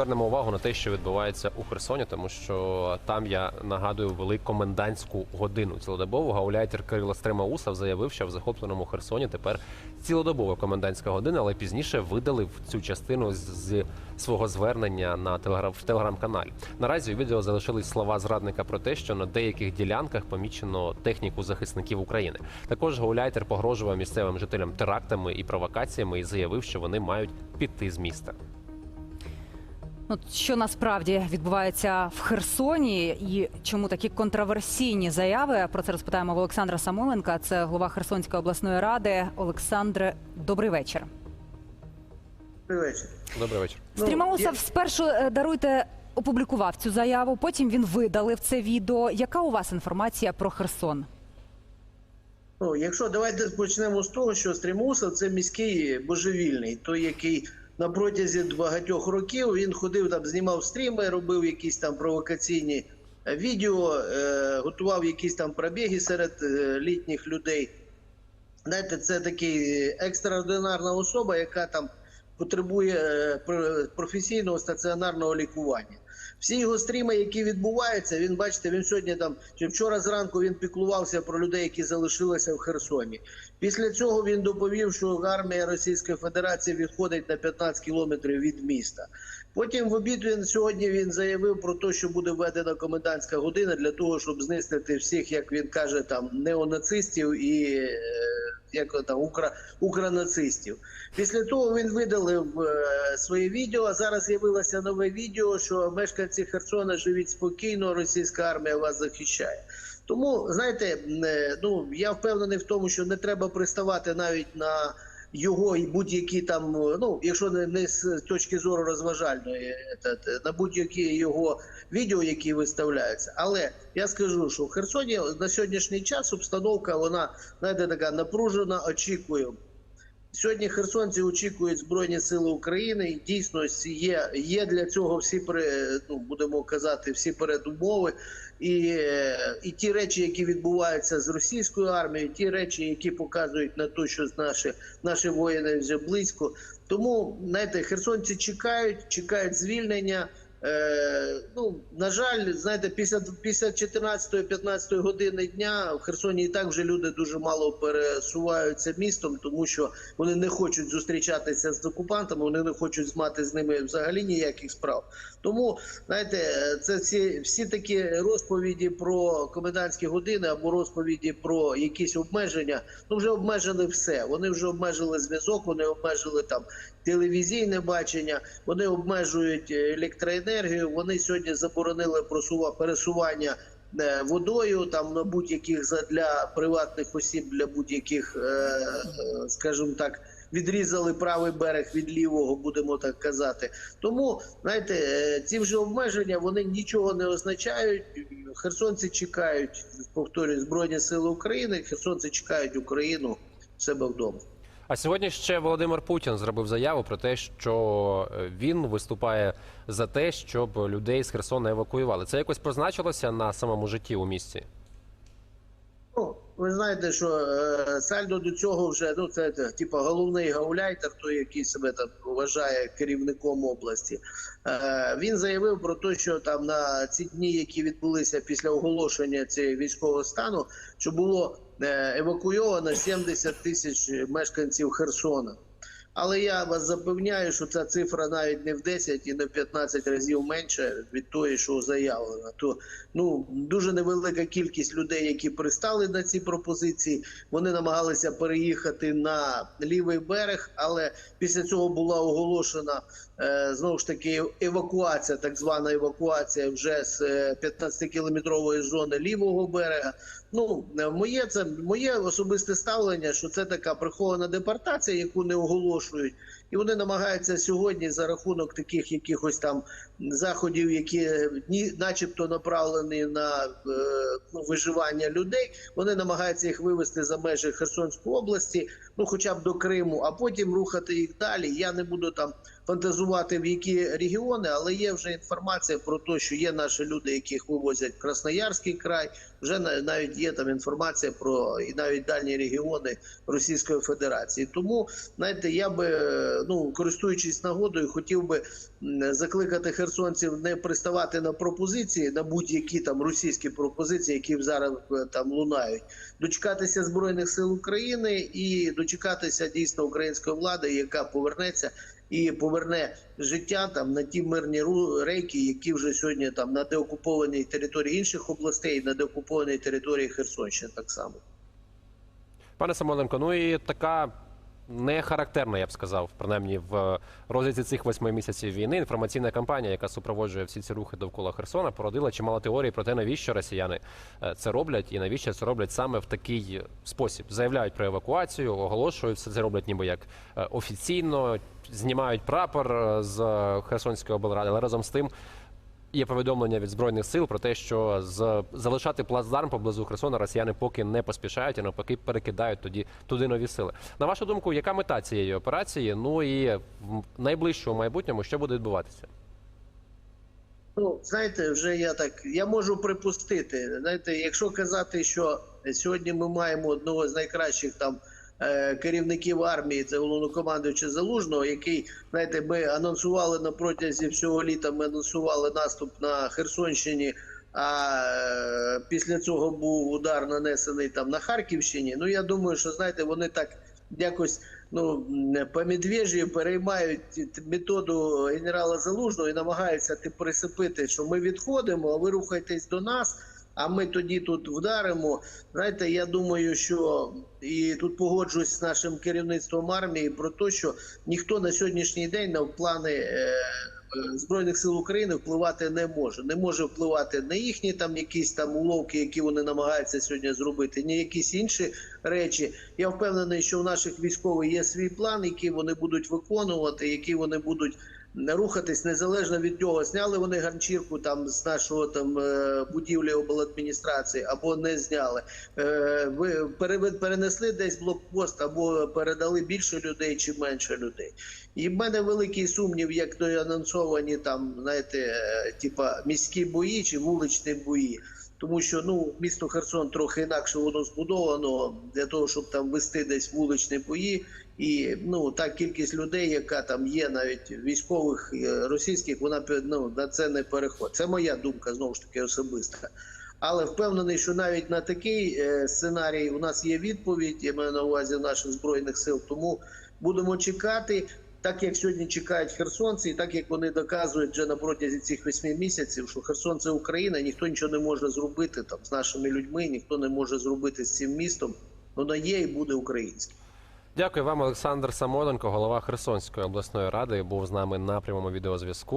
Звернемо увагу на те, що відбувається у Херсоні, тому що там я нагадую вели комендантську годину цілодобову. Гауляйтер Кирило Стремаусов заявив, що в захопленому Херсоні тепер цілодобова комендантська година, але пізніше видалив цю частину з свого звернення на телеграм в телеграм-каналі. Наразі у відео залишились слова зрадника про те, що на деяких ділянках помічено техніку захисників України. Також Гауляйтер погрожував місцевим жителям терактами і провокаціями і заявив, що вони мають піти з міста. Ну, що насправді відбувається в Херсоні, і чому такі контроверсійні заяви? Про це розпитаємо в Олександра Самойленка. Це голова Херсонської обласної ради. Олександре, добрий вечір. Добрий вечір. Добрий вечір. Ну, Стрімаусов я- спершу е, даруйте опублікував цю заяву. Потім він видалив це відео. Яка у вас інформація про Херсон? Ну, якщо давайте почнемо з того, що Стрімусов це міський божевільний, той, який на протязі багатьох років він ходив там, знімав стріми, робив якісь там провокаційні е, відео, е, готував якісь там пробіги серед е, літніх людей. Знаєте, це такий екстраординарна особа, яка там потребує е, професійного стаціонарного лікування. Всі його стріми, які відбуваються, він бачите, він сьогодні там чи вчора зранку він піклувався про людей, які залишилися в Херсоні. Після цього він доповів, що армія Російської Федерації відходить на 15 кілометрів від міста. Потім в обід він сьогодні він заявив про те, що буде введена комендантська година для того, щоб знистити всіх, як він каже, там неонацистів і е, як там укра, укранацистів. Після того він видалив е, своє відео. А зараз з'явилося нове відео, що мешканці Херсона живіть спокійно, російська армія вас захищає. Тому знаєте, е, ну я впевнений в тому, що не треба приставати навіть на його і будь-які там, ну якщо не, не з точки зору розважальної, е, на будь-які його відео, які виставляються. Але я скажу, що в Херсоні на сьогоднішній час обстановка вона знаєте, така напружена, очікує. Сьогодні херсонці очікують Збройні Сили України, і дійсно є, є для цього всі ну, будемо казати, всі передумови. І, і ті речі, які відбуваються з російською армією, ті речі, які показують на те, що наші, наші воїни вже близько. Тому знаєте, херсонці чекають, чекають звільнення. Е, ну, на жаль, знаєте, після, після 14-15 години дня в Херсоні і так вже люди дуже мало пересуваються містом, тому що вони не хочуть зустрічатися з окупантами, вони не хочуть мати з ними взагалі ніяких справ. Тому знаєте, е, це всі, всі такі розповіді про комендантські години або розповіді про якісь обмеження. Ну вже обмежили все. Вони вже обмежили зв'язок, вони обмежили там телевізійне бачення, вони обмежують е, електроенергію. Вони сьогодні заборонили пересування. е, Водою там на будь-яких для приватних осіб, для будь-яких, е, скажімо так, відрізали правий берег від лівого, будемо так казати. Тому знаєте, ці вже обмеження вони нічого не означають. Херсонці чекають, повторюю, Збройні Сили України. Херсонці чекають Україну в себе вдома. А сьогодні ще Володимир Путін зробив заяву про те, що е, він виступає за те, щоб людей з Херсона евакуювали. Це якось позначилося на самому житті у місті. Ви знаєте, що е, Сальдо до цього вже ну це, типа головний гауляйтер, той, який себе там вважає керівником області. Е, він заявив про те, що там на ці дні, які відбулися після оголошення цього військового стану, що було е, евакуйовано 70 тисяч мешканців Херсона. Але я вас запевняю, що ця цифра навіть не в 10 і не в 15 разів менше від тої, що заявлено. То ну дуже невелика кількість людей, які пристали на ці пропозиції. Вони намагалися переїхати на лівий берег, але після цього була оголошена е, знову ж таки евакуація, так звана евакуація вже з 15-кілометрової зони лівого берега. Ну е, моє це моє особисте ставлення, що це така прихована депортація, яку не оголошують, і вони намагаються сьогодні за рахунок таких якихось там заходів, які е, начебто направлені на е, ну, виживання людей. Вони намагаються їх вивести за межі Херсонської області, ну хоча б до Криму, а потім рухати їх далі. Я не буду там фантазувати в які регіони, але є вже інформація про те, що є наші люди, яких вивозять в Красноярський край. Вже на- навіть є там інформація про і навіть дальні регіони Російської Федерації. Тому знаєте, я би ну користуючись нагодою, хотів би закликати херсонців не приставати на пропозиції на будь-які там російські пропозиції, які зараз е, там лунають, дочекатися збройних сил України і дочекатися дійсно української влади, яка повернеться і поверне життя там на ті мирні рейки, які вже сьогодні там на деокупованій території інших областей, на деокупованій території Херсонщини так само. Пане Самойленко, ну і така не характерна, я б сказав, принаймні в розвитку цих восьми місяців війни. Інформаційна кампанія, яка супроводжує всі ці рухи довкола Херсона, породила чимало теорій про те, навіщо росіяни е, це роблять, і навіщо це роблять саме в такий спосіб. Заявляють про евакуацію, оголошують все це роблять, ніби як е, офіційно, знімають прапор е, з Херсонської облради, але разом з тим. Є повідомлення від збройних сил про те, що з залишати плацдарм поблизу Херсона росіяни поки не поспішають, а навпаки перекидають тоді туди нові сили. На вашу думку, яка мета цієї операції? Ну і в найближчому майбутньому що буде відбуватися? Ну, знаєте, вже я так я можу припустити. Знаєте, якщо казати, що сьогодні ми маємо одного з найкращих там керівників армії, це головнокомандуючий Залужного, який знаєте, ми анонсували на протязі всього літа. Ми анонсували наступ на Херсонщині. А е, після цього був удар нанесений там на Харківщині. Ну я думаю, що знаєте, вони так якось ну по медвежі переймають методу генерала Залужного і намагаються ти присипити, що ми відходимо, а ви рухайтесь до нас. А ми тоді тут вдаримо. Знаєте, я думаю, що і тут погоджуюсь з нашим керівництвом армії про те, що ніхто на сьогоднішній день на плани е, збройних сил України впливати не може. Не може впливати на їхні там якісь там уловки, які вони намагаються сьогодні зробити, ні якісь інші речі. Я впевнений, що у наших військових є свій план, який вони будуть виконувати, який вони будуть рухатись незалежно від того, зняли вони ганчірку там з нашого там е, будівлі обладміністрації або не зняли. Е, Ви пере- перенесли десь блокпост або передали більше людей чи менше людей. І в мене великий сумнів, як то анонсовані там, знаєте, е, типа міські бої чи вуличні бої. Тому що ну місто Херсон трохи інакше воно збудовано для того, щоб там вести десь вуличні бої. І ну та кількість людей, яка там є, навіть військових е, російських, вона ну, на це не переходить. Це моя думка знову ж таки особиста. Але впевнений, що навіть на такий е, сценарій у нас є відповідь. Я маю на увазі наших збройних сил. Тому будемо чекати, так як сьогодні чекають херсонці, і так як вони доказують вже на протязі цих восьми місяців, що Херсон це Україна, ніхто нічого не може зробити там з нашими людьми, ніхто не може зробити з цим містом. Воно є і буде українським. Дякую вам, Олександр Самойленко, голова Херсонської обласної ради, був з нами на прямому відеозв'язку.